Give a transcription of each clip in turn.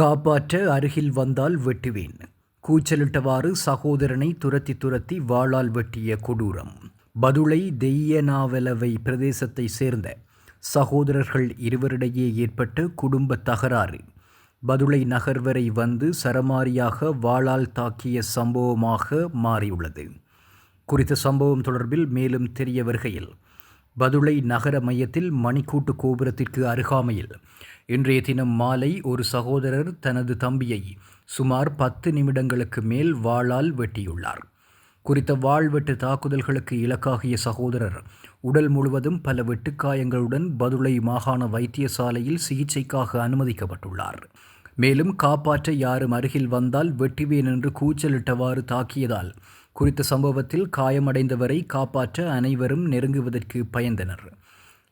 காப்பாற்ற அருகில் வந்தால் வெட்டுவேன். கூச்சலிட்டவாறு சகோதரனை துரத்தி துரத்தி வாளால் வெட்டிய கொடூரம். பதுளை தெய்யனாவலவை பிரதேசத்தை சேர்ந்த சகோதரர்கள் இருவரிடையே ஏற்பட்ட குடும்ப தகராறு. பதுளை நகர் வரை வந்து சரமாரியாக வாளால் தாக்கிய சம்பவமாக மாறியுள்ளது. குறித்த சம்பவம் தொடர்பில் மேலும் தெரிய வருகையில் பதுளை நகர மையத்தில் மணிக்கூட்டு கோபுரத்திற்கு அருகாமையில். இன்றைய தினம் மாலை ஒரு சகோதரர் தனது தம்பியை சுமார் பத்து நிமிடங்களுக்கு மேல் வாளால் வெட்டியுள்ளார். குறித்த வாழ்வெட்டு தாக்குதல்களுக்கு இலக்காகிய சகோதரர் உடல் முழுவதும் பல வெட்டுக்காயங்களுடன் பதுளை மாகாண வைத்தியசாலையில் சிகிச்சைக்காக அனுமதிக்கப்பட்டுள்ளார். மேலும் காப்பாற்ற யாரும் அருகில் வந்தால் வெட்டுவேன் என்று கூச்சலிட்டவாறு தாக்கியதால் குறித்த சம்பவத்தில் காயமடைந்தவரை காப்பாற்ற அனைவரும் நெருங்குவதற்கு பயந்தனர்.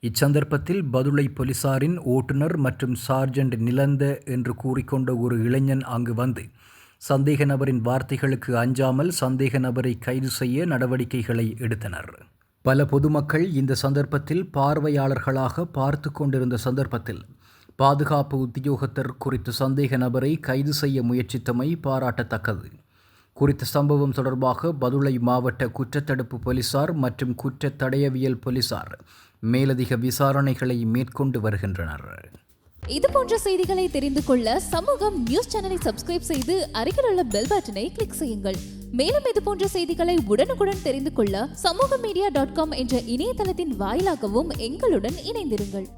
இச்சந்தர்ப்பத்தில் பதுளை போலீசாரின் ஓட்டுநர் மற்றும் சார்ஜென்ட் நிலந்த என்று கூறிக்கொண்ட ஒரு இளைஞன் அங்கு வந்து சந்தேக நபரின் வார்த்தைகளுக்கு அஞ்சாமல் சந்தேக நபரை கைது செய்ய நடவடிக்கைகளை எடுத்தனர். பல பொதுமக்கள் இந்த சந்தர்ப்பத்தில் பார்வையாளர்களாக பார்த்து கொண்டிருந்த சந்தர்ப்பத்தில் பாதுகாப்பு உத்தியோகத்தர் குறித்த சந்தேக நபரை கைது செய்ய முயற்சித்தமை பாராட்டத்தக்கது. குறித்த சம்பவம் தொடர்பாக பதுளை மாவட்ட குற்றத்தடுப்பு போலீசார் மற்றும் குற்ற தடையவியல் போலீசார் மேலதிக விசாரணைகளை மேற்கொண்டு வருகின்றனர். இது போன்ற செய்திகளை தெரிந்து கொள்ள சமூகம் நியூஸ் சேனலை சப்ஸ்கிரைப் செய்து அருகில் உள்ள பெல் பட்டனை கிளிக் செய்யுங்கள். மேலும் இது போன்ற செய்திகளை உடனுக்குடன் தெரிந்து கொள்ள சமூக மீடியா டாட் காம் என்ற இணையதளத்தின் வாயிலாகவும் எங்களுடன் இணைந்திருங்கள்.